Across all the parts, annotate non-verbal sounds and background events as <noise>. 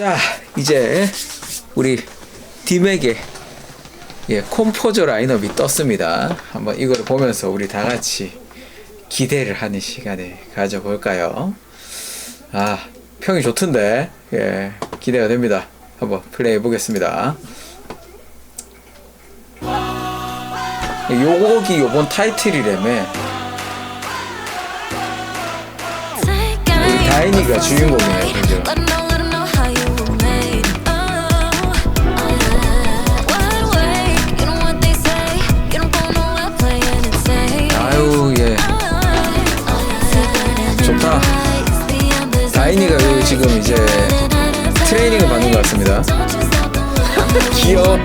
자, 이제 우리 디맥의 예, 콤포저 라인업이 떴습니다. 한번 이걸 보면서 우리 다 같이 기대를 하는 시간을 가져볼까요? 아, 평이 좋던데, 예, 기대가 됩니다. 한번 플레이 해보겠습니다. 요곡이 요번 타이틀이라며, 우리 다인이가 주인공이네, 그죠? 이제 트레이닝을 받는 것 같습니다. 귀여워.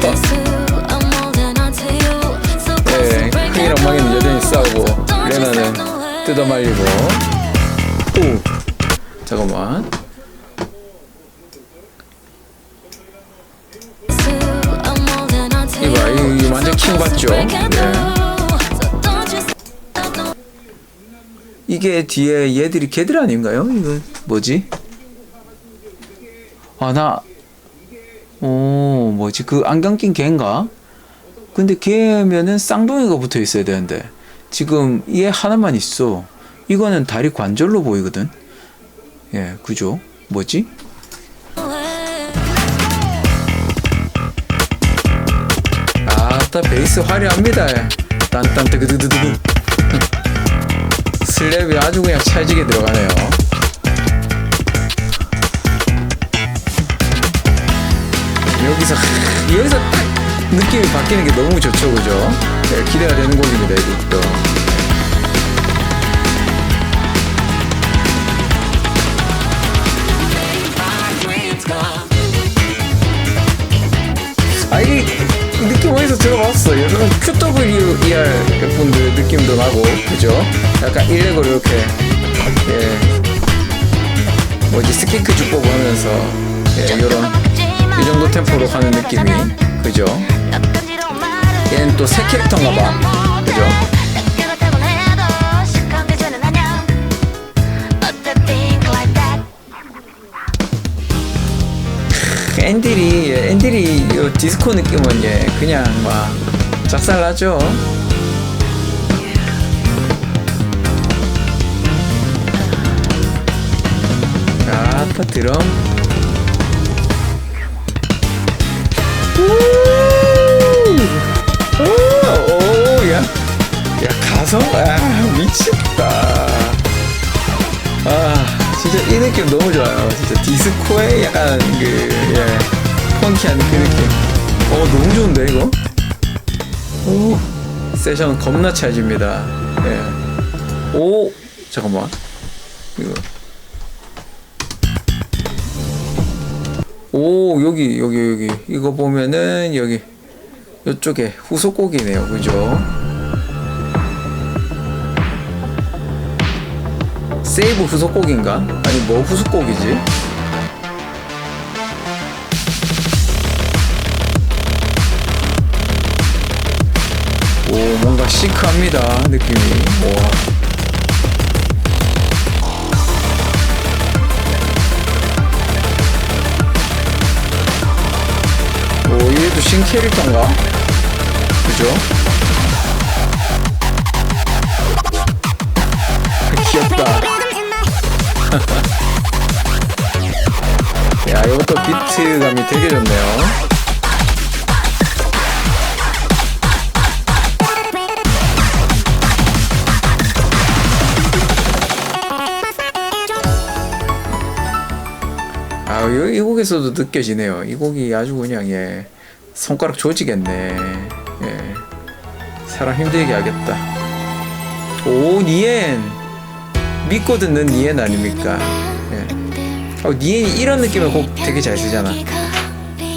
예, 큰이랑 엉망이는 여전히 싸우고, 레나는 뜯어말리고. 오, 잠깐만. 이봐, 이, 이 완전 킹 받죠? 예. 이게 뒤에 얘들이 걔들 아닌가요? 이건 뭐지? 아, 나, 오, 뭐지? 그 안경 낀 걔인가? 근데 걔면은 쌍둥이가 붙어 있어야 되는데, 지금 얘 하나만 있어. 이거는 다리 관절로 보이거든? 예, 그죠? 뭐지? 아따, 베이스 화려합니다. 딴딴 뜨그드드드드. 슬랩이 아주 그냥 찰지게 들어가네요. 여기서 여기서 딱 느낌이 바뀌는 게 너무 좋죠, 그죠? 네, 기대가 되는 곡입니다, 이 곡도. 아 이게 느낌 어디서 들어봤어? 여러분 QWER 분들 느낌도 나고, 그죠? 약간 일렉으로 이렇게 예 뭐지 스케이크 주법 하면서 예 요런 이 정도 템포로 가는 느낌이 그죠? 얘는 또 새 캐릭터인가 봐 그죠? 앤딜이 예, 앤딜이 요 디스코 느낌은 예 그냥 막 작살나죠. 아빠 드럼. 오, 오, 야, 야 가성, 아 미쳤다. 아 진짜 이 느낌 너무 좋아요. 진짜 디스코의 약간 그 예, 펑키한 그 느낌. 어 너무 좋은데 이거? 오 세션 겁나 찰집니다. 예. 오 잠깐만. 이거 오 여기 여기 여기. 이거 보면은 여기 이쪽에 후속곡이네요. 그죠? 세이브 후속곡인가? 아니 뭐 후속곡이지? 오 뭔가 시크합니다 느낌이. 와 오, 얘도 신캐릭터인가? 그죠? 귀엽다. <laughs> 야, 이것도 비트감이 되게 좋네요. 아, 이, 이 곡에서도 느껴지네요. 이 곡이 아주 그냥, 예, 손가락 조지겠네. 예. 사람 힘들게 하겠다. 오, 니엔! 믿고 듣는 니엔 아닙니까? 예. 어, 니엔이 이런 느낌의 곡 되게 잘 쓰잖아.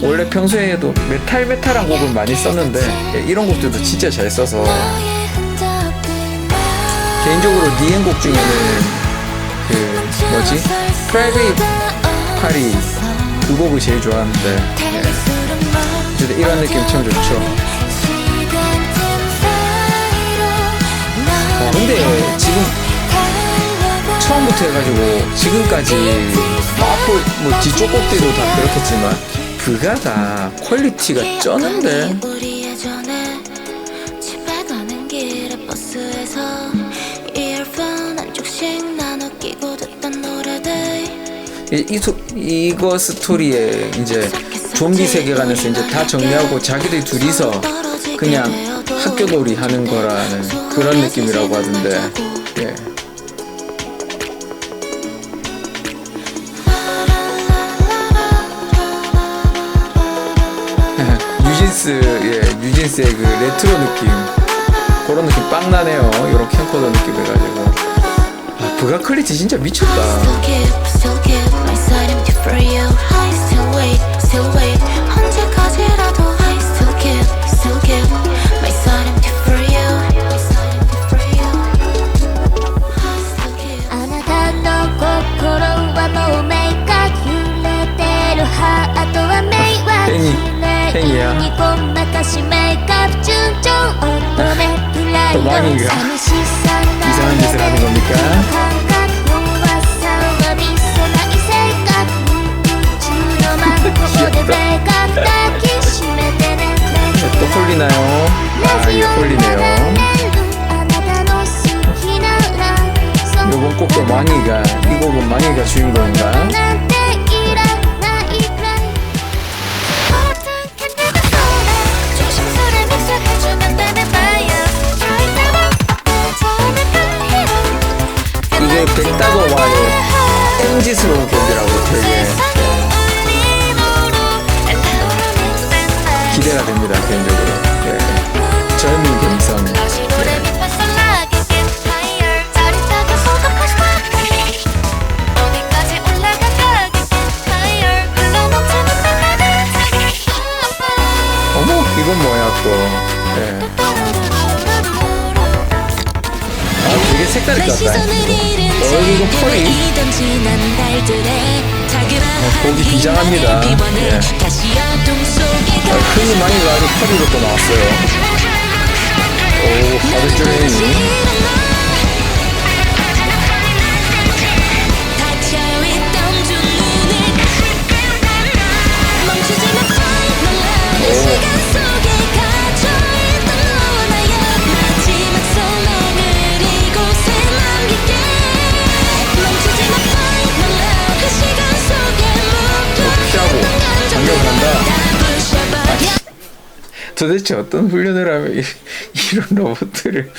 원래 평소에도 메탈 메탈한 곡을 많이 썼는데 예, 이런 곡들도 진짜 잘 써서 개인적으로 니엔 곡 중에는 그 뭐지 프라이베이트 파리 그 곡을 제일 좋아하는데 예. 근데 이런 느낌 참 좋죠. 어, 근데 지금 처음부터 해가지고 지금까지 앞으로 뭐 뒤쪽 곡들도 다 그렇겠지만 그가가 퀄리티가 쩌는데 이, 이 소, 이거 스토리에 이제 좀비 세계관에서 이제 다 정리하고 자기들 둘이서 그냥 학교놀이 하는 거라는 그런 느낌이라고 하던데. 예. <laughs> 뉴진스 예 뉴진스의 그 레트로 느낌. 그런 느낌 빵 나네요. 이런 캠코더 느낌 해가지고. 아 부가 퀄리티 진짜 미쳤다 다시 메이크업 중중 어둠에 불날도 도망인가? 잠시 선 이상한 짓을 하는 겁니까? <laughs> 네, 또 홀리나요? 아 이거 홀리네요 요건 꼭또 망이가 이 곡은 망이가 주인공인가? 땡짓스러운 곡이라고 되게 기대가 됩니다 개인적으로 예. 젊은 감성 예. 어머 이건 뭐야 또 예. 아 되게 색다를 것 같다 어 이거 펄이 어, 보기 비장합니다. 예. 아, 흔히 많이 가는 펄이로 또 나왔어요 오 하드 트레이 도대체 어떤 훈련을 하면 이, 이런 로봇들을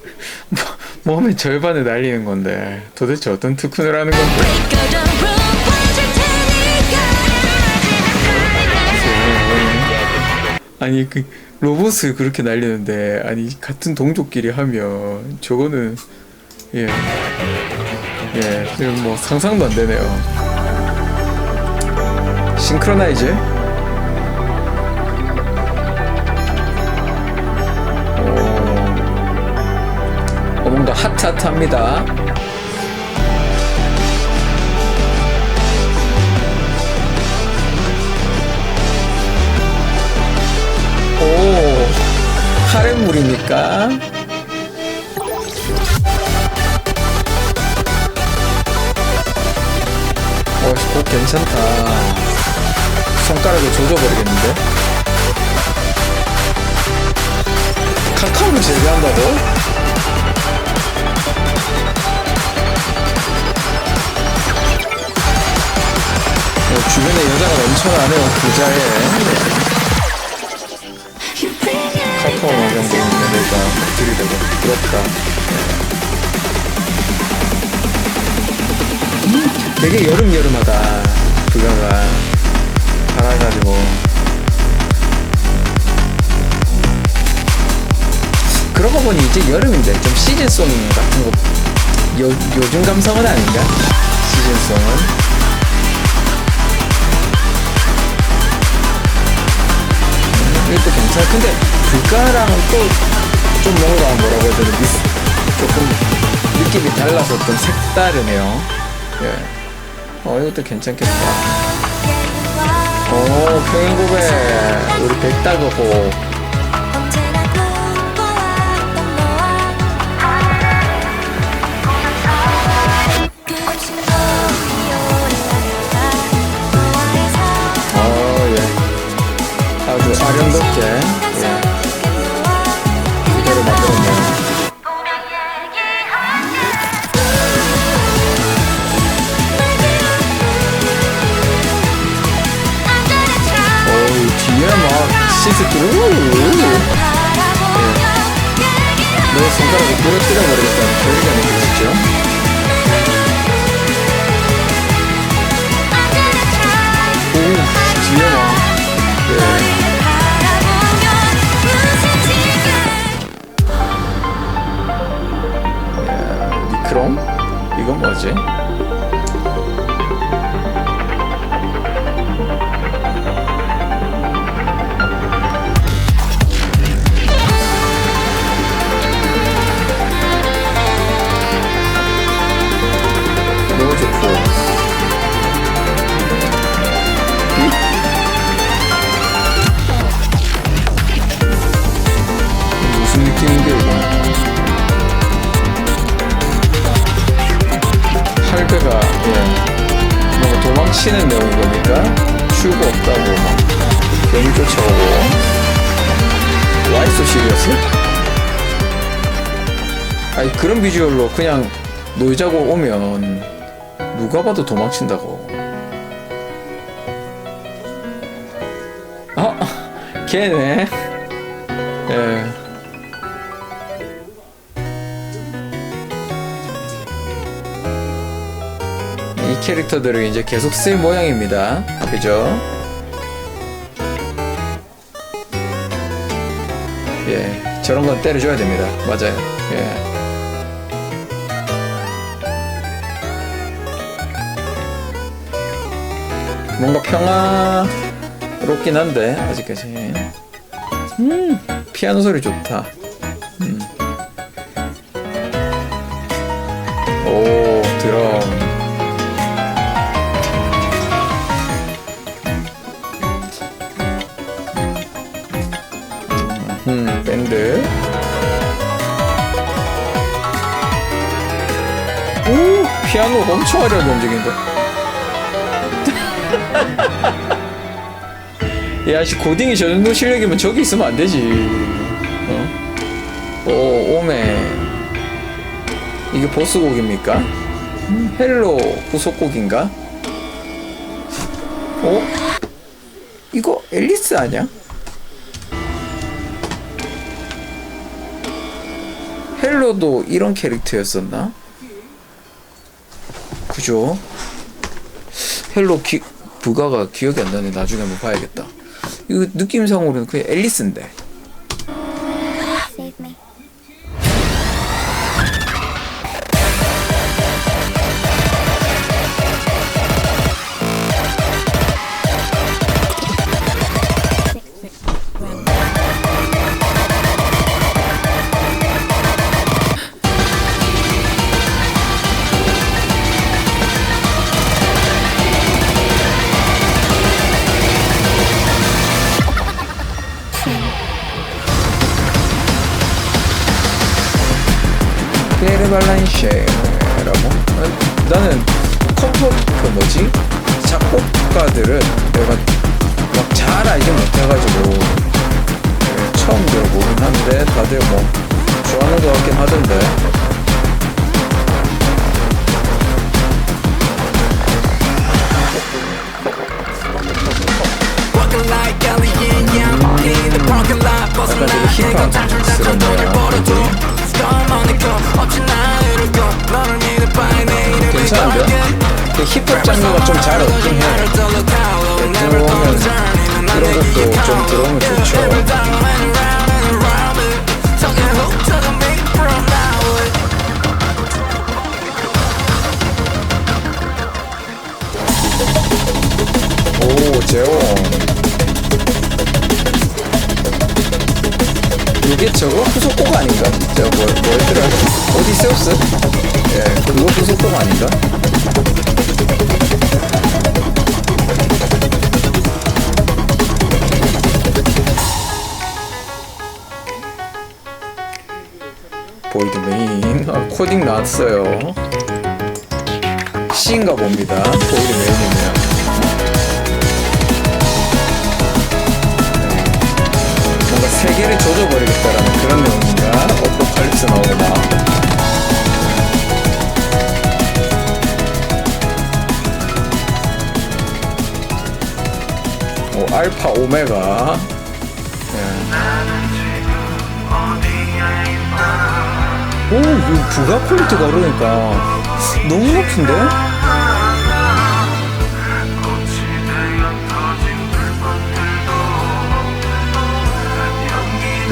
<laughs> 뭐- 몸의 절반을 날리는 건데 도대체 어떤 특훈을 하는 건데 아니 그 로봇을 그렇게 날리는데 아니 같은 동족끼리 하면 저거는 예. 예, 지금 뭐 상상도 안 되네요. 싱크로나이즈? 오. 어, 뭔가 핫핫합니다. 오, 하렘물입니까? 어, 곡 괜찮다. 손가락을 조져버리겠는데? 카카오를 제외한다고? 주변에 여자가 넘쳐나네요, 부자에. 카카오 마경고 있는 애가 들이대고 부럽다. 되게 여름여름하다, 그가가. 달아가지고. 그러고 보니 이제 여름인데 좀 시즌송 같은 거 요, 요즘 감성은 아닌가? 시즌송은 괜찮아 근데 불가랑 또좀 뭔가 뭐라고 해야 되나 조금 느낌이 달라서 좀 색다르네요. 예. 어 이것도 괜찮겠다. 오 평행고백. 우리 백다그호 아련롭게. 아니 그런 비주얼로 그냥 놀자고 오면 누가 봐도 도망친다고 아 <laughs> 걔네 예 이 캐릭터들을 이제 계속 쓸 모양입니다. 그죠? 예, 저런 건 때려줘야 됩니다. 맞아요. 예. 뭔가 평화롭긴 한데 아직까지. 음, 피아노 소리 좋다. 음. 오, 드럼. 음, 밴드. 오, 피아노 엄청 화려하게 움직인다. 야, 씨, 고딩이 저 정도 실력이면 저기 있으면 안 되지. 어? 오, 오메. 이게 보스곡입니까? 음, 헬로 후속곡인가? 어? 이거 앨리스 아니야? 헬로도 이런 캐릭터였었나? 그죠? 헬로 기, 부가가 기억이 안 나네. 나중에 한번 봐야겠다. 이거 느낌상으로는 그냥 앨리스인데. Lot 벗어나 약간 되게 힙합스러운 이름을 괜찮은데? 힙합 장르가 좀 잘 없긴 해 나를 더 look hollow Never 들어오면 내게 것도 좀 들어오면 좋죠 오 재원 이게 저거 후속곡 아닌가? 저거 뭐, 뭐였더라? 오디세우스? 예 그거 후속곡 아닌가? 보이드 메인 아, 코딩 나왔어요 C인가 봅니다 보이드 메인이면 세계를 조져버리겠다라는 그런 내용인가? 어포칼립스 나오거나 오, 알파 오메가. 예. 오, 이 부가 퀄리티가 그러니까 너무 높은데?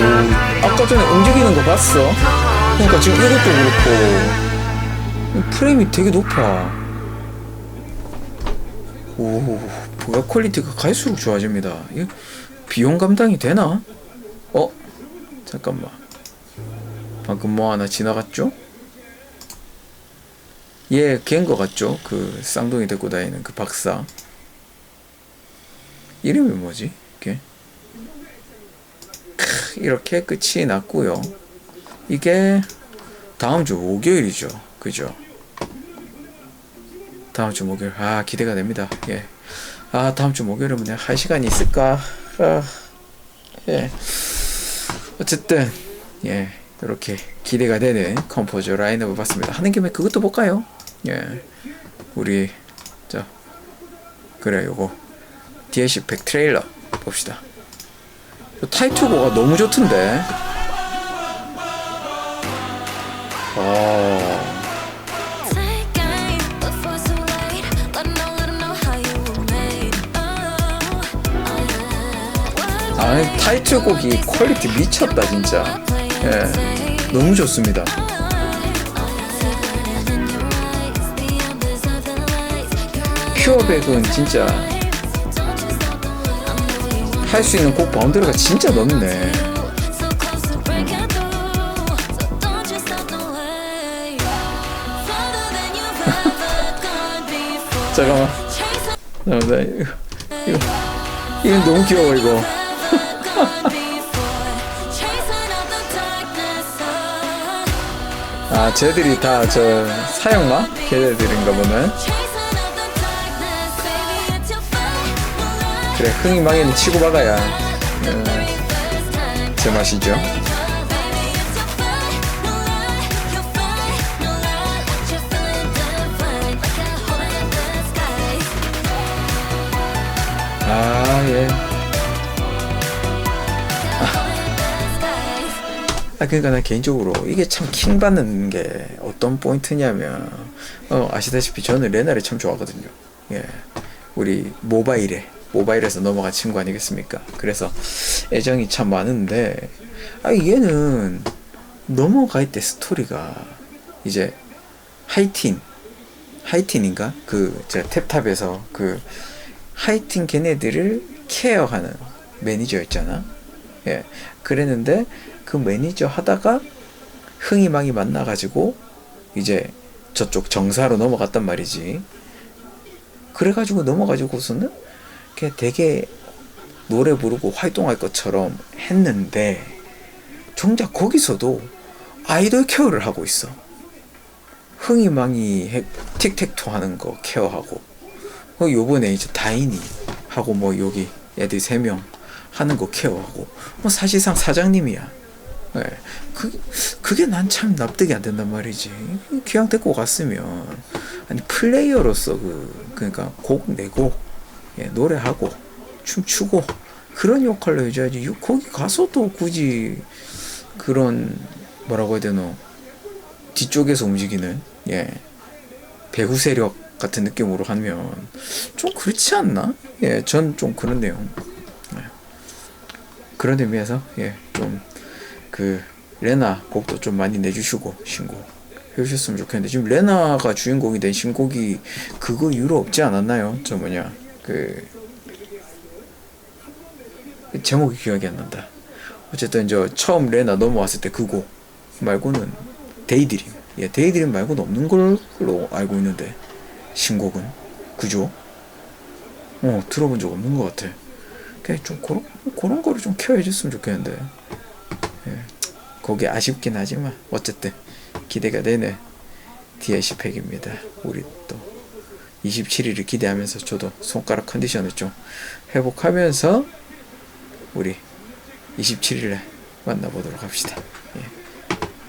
오, 아까 전에 움직이는 거 봤어? 그러니까 지금 이것도 그렇고 프레임이 되게 높아. 오, 부가 퀄리티가 갈수록 좋아집니다. 이거 비용 감당이 되나? 어? 잠깐만. 방금 뭐 하나 지나갔죠? 얘 걔인 것 같죠? 그 쌍둥이 데리고 다니는 그 박사. 이름이 뭐지? 이렇게 끝이 났고요. 이게 다음 주 목요일이죠. 그죠? 다음 주 목요일. 아, 기대가 됩니다. 예. 아, 다음 주 목요일이면 내가 할 시간이 있을까? 아, 예. 어쨌든, 예. 이렇게 기대가 되는 컴포저 라인업을 봤습니다. 하는 김에 그것도 볼까요? 예. 우리, 자. 그래, 요거. DLC 백 트레일러 봅시다. 타이틀곡가 너무 좋던데. 아. Take aim before it's too late. Let 'em know, let 'em know how you were made. Oh, oh yeah. 아, 타이틀곡이 퀄리티 미쳤다, 진짜. 예. 너무 좋습니다. 큐어백은 진짜 할 수 있는 곡 바운드리가 진짜 넓네. 잠깐만. 잠깐만, 이거, 이거, 이건 너무 귀여워, 이거. Oh. 아, 쟤들이 다 저 사형마? 걔네들인가 보네. 그래, 흥이 망에는 치고 박아야 음, First time. 제 맛이죠. Baby, it's your fight. No lie, your fight. No lie. You're feeling divine. Like a hole in the sky. 아, 예. 아 그러니까 나 개인적으로 이게 참 킹 받는 게 어떤 포인트냐면 어 아시다시피 저는 레나를 참 좋아하거든요. 예. 우리 모바일에 모바일에서 넘어간 친구 아니겠습니까? 그래서 애정이 참 많은데 아 얘는 넘어갈 때 스토리가 이제 하이틴 하이틴인가? 그 제가 탭탑에서 그 하이틴 걔네들을 케어하는 매니저였잖아. 예. 그랬는데 그 매니저 하다가 흥이망이 만나가지고 이제 저쪽 정사로 넘어갔단 말이지. 그래가지고 넘어가지고서는 걔 되게 노래 부르고 활동할 것처럼 했는데 정작 거기서도 아이돌 케어를 하고 있어. 흥이망이 해- 틱택토 하는 거 케어하고 어, 요번에 이제 다인이 하고 뭐 여기 애들 세 명 하는 거 케어하고 뭐 사실상 사장님이야. 예. 그 그게 난 참 납득이 안 된단 말이지. 그냥 데리고 갔으면 아니 플레이어로서 그 그러니까 곡 내고 예, 노래하고 춤추고 그런 역할로 해줘야지. 요- 거기 가서도 굳이 그런 뭐라고 해야 되노 뒤쪽에서 움직이는 예 배후 세력 같은 느낌으로 하면 좀 그렇지 않나? 예, 전 좀 그런 내용. 예. 그런 의미에서 예, 좀 그 레나 곡도 좀 많이 내주시고 신곡 해주셨으면 좋겠는데 지금 레나가 주인공이 된 신곡이 그거 이후로 없지 않았나요? 저 뭐냐 그 제목이 기억이 안 난다. 어쨌든 저 처음 레나 넘어왔을 때그곡 말고는 데이드림. 예, 데이드림 말고는 없는 걸로 알고 있는데 신곡은 그죠? 어 들어본 적 없는 것 같아. 그냥 좀 그런 그런 거를 좀 케어해줬으면 좋겠는데. 예, 거기 아쉽긴 하지만 어쨌든 기대가 되는 DLC 팩입니다. 우리 또 27일을 기대하면서 저도 손가락 컨디션을 좀 회복하면서 우리 27일에 만나보도록 합시다. 예.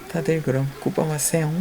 다들 그럼 굿밤 하세요.